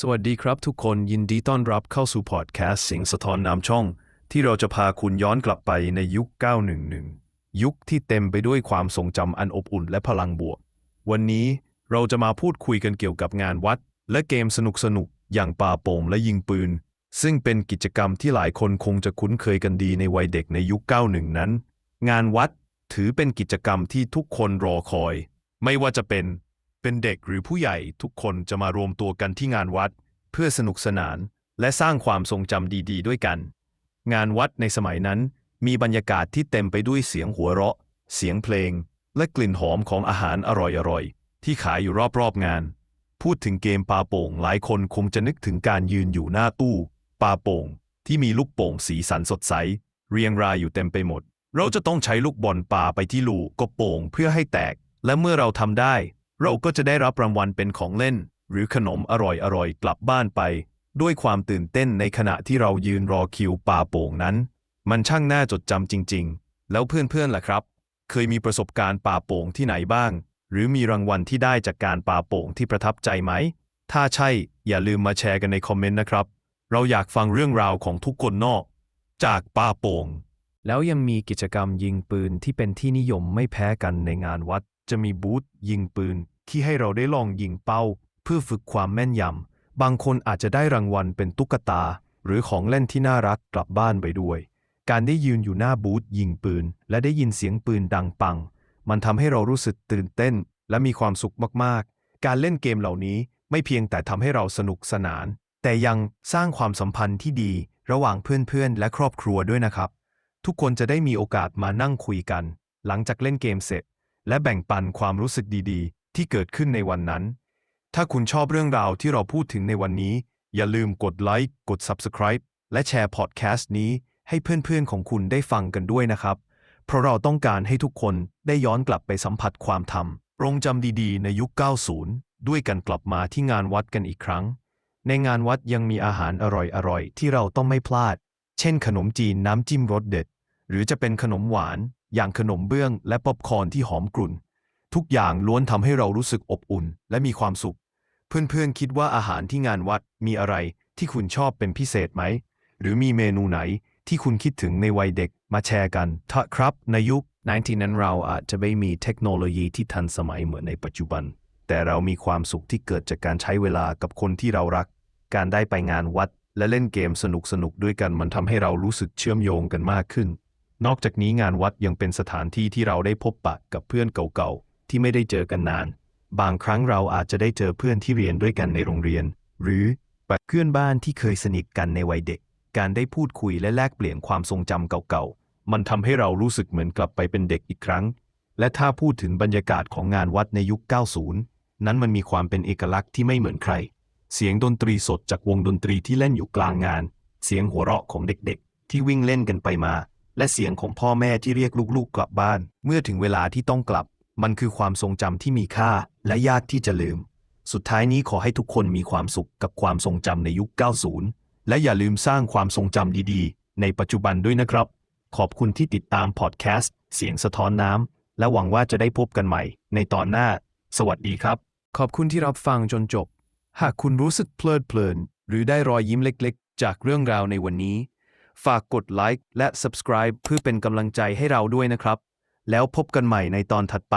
สวัสดีครับทุกคนยินดีต้อนรับเข้าสู่พอดแคสต์เสียงสะท้อนน้ำช่อง ที่เราจะพาคุณย้อนกลับไปในยุค 911 ยุคที่เต็มไปด้วยความทรงจำอันอบอุ่นและพลังบวก วันนี้เราจะมาพูดคุยกันเกี่ยวกับงานวัด และเกมสนุกๆอย่างป่าโป่งและยิงปืน ซึ่งเป็นกิจกรรมที่หลายคนคงจะคุ้นเคยกันดีในวัยเด็กในยุค 91 นั้น งานวัดถือเป็นกิจกรรมที่ทุกคนรอคอย ไม่ว่าจะเป็น เป็นเด็กหรือผู้ใหญ่ทุกคนจะมารวมตัวกันที่งานวัด เพื่อสนุกสนาน และสร้างความทรงจำดี ๆ ด้วยกัน งานวัดในสมัยนั้นมีบรรยากาศที่เต็มไปด้วยเสียงหัวเราะ เสียงเพลง และกลิ่นหอมของอาหารอร่อยๆ ที่ขายอยู่รอบๆงาน พูดถึงเกมปาโป่งหลายคนคงจะนึกถึงการยืนอยู่หน้าตู้ปาโป่งที่มีลูกโป่งสีสันสดใส เรียงรายอยู่เต็มไปหมด เราจะต้องใช้ลูกบอลปาไปที่ลูกกบโป่งเพื่อให้แตก และเมื่อเราทำได้ เราก็จะได้รับรางวัลเป็นของเล่น หรือขนมอร่อยๆ กลับบ้านไป ด้วยความตื่นเต้นในขณะที่เรายืนรอคิวป่าโป่งนั้น มันช่างน่าจดจำจริง ๆ แล้วเพื่อนๆล่ะครับ เคยมีประสบการณ์ป่าโป่งที่ไหนบ้าง หรือมีรางวัลที่ได้จากการป่าโป่งที่ประทับใจไหม ถ้าใช่อย่าลืมมาแชร์กันในคอมเมนต์นะครับ เราอยากฟังเรื่องราวของทุกคนนอก จากป่าโป่งแล้วยังมีกิจกรรมยิงปืนที่เป็นที่นิยมไม่แพ้กันในงานวัด จะมีบูธยิงปืน ที่ให้เราได้ลองยิงเป้า เพื่อฝึกความแม่นยำ บางคนอาจจะได้รางวัลเป็นตุ๊กตา หรือของเล่นที่น่ารักกลับบ้านไปด้วย การได้ยืนอยู่หน้าบูธยิงปืน และได้ยินเสียงปืนดังปัง มันทำให้เรารู้สึกตื่นเต้น และมีความสุขมากๆ การเล่นเกมเหล่านี้ไม่เพียงแต่ทำให้เราสนุกสนาน แต่ยังสร้างความสัมพันธ์ที่ดีระหว่างเพื่อนๆ และครอบครัวด้วยนะครับ ทุกคนจะได้มีโอกาสมานั่งคุยกัน หลังจากเล่นเกมเสร็จ และแบ่งปันความรู้สึกดีๆ ที่เกิดขึ้นในวันนั้น ถ้าคุณชอบเรื่องราวที่เราพูดถึงในวันนี้ อย่าลืมกดไลค์กด Subscribe และแชร์พอดแคสต์นี้ให้เพื่อนๆของคุณได้ฟังกันด้วยนะครับ เพราะเราต้องการให้ทุกคนได้ย้อนกลับไปสัมผัสความธรรมรงจำดีๆ ในยุค 90 ด้วยกันกลับมาที่งานวัดกันอีกครั้ง ในงานวัดยังมีอาหารอร่อยๆ ที่เราต้องไม่พลาด เช่นขนมจีนน้ำจิ้มรสเด็ด หรือจะเป็นขนมหวาน อย่างขนมเบื้องและป๊อปคอร์นที่หอมกลุ่น ทุกอย่างล้วนทำให้เรารู้สึกอบอุ่นและมีความสุข เพื่อนๆคิดว่าอาหารที่งานวัดมีอะไรที่คุณชอบเป็นพิเศษไหม หรือมีเมนูไหนที่คุณคิดถึงในวัยเด็กมาแชร์กันถ้าครับในยุค90นั้นเราอาจจะไม่มีเทคโนโลยีที่ทันสมัยเหมือนในปัจจุบัน แต่เรามีความสุขที่เกิดจากการใช้เวลากับคนที่เรารัก การได้ไปงานวัด และเล่นเกมสนุกๆด้วยกันมันทำให้เรารู้สึกเชื่อมโยงกันมากขึ้น นอกจากนี้งานวัดยังเป็นสถานที่ที่เราได้พบปะกับเพื่อนเก่าๆ ที่ไม่ได้เจอกันนาน บางครั้งเราอาจจะได้เจอเพื่อนที่เรียนด้วยกันในโรงเรียน หรือเพื่อนบ้านที่เคยสนิทกันในวัยเด็ก การได้พูดคุยและแลกเปลี่ยนความทรงจำเก่าๆ มันทำให้เรารู้สึกเหมือนกลับไปเป็นเด็กอีกครั้ง และถ้าพูดถึงบรรยากาศของงานวัดในยุค 90 นั้นมันมีความเป็นเอกลักษณ์ที่ไม่เหมือนใคร เสียงดนตรีสดจากวงดนตรีที่เล่นอยู่กลางงาน เสียงหัวเราะของเด็กๆ ที่วิ่งเล่นกันไปมา และเสียงของพ่อแม่ที่เรียกลูกๆกลับบ้าน เมื่อถึงเวลาที่ต้องกลับ มันคือความทรงจำที่มีค่าและยากที่จะลืม สุดท้ายนี้ขอให้ทุกคนมีความสุขกับความทรงจำในยุค 90 และอย่าลืมสร้างความทรงจำดีๆ ในปัจจุบันด้วยนะครับ ขอบคุณที่ติดตามพอดแคสต์ เสียงสะท้อนน้ำ และหวังว่าจะได้พบกันใหม่ ในตอนหน้า สวัสดีครับ ขอบคุณที่รับฟังจนจบ หากคุณรู้สึกเพลิดเพลิน หรือได้รอยยิ้มเล็กๆ จากเรื่องราวในวันนี้ ฝากกดไลค์และ subscribe เพื่อเป็นกำลังใจให้เราด้วยนะครับ แล้วพบกันใหม่ในตอนถัดไป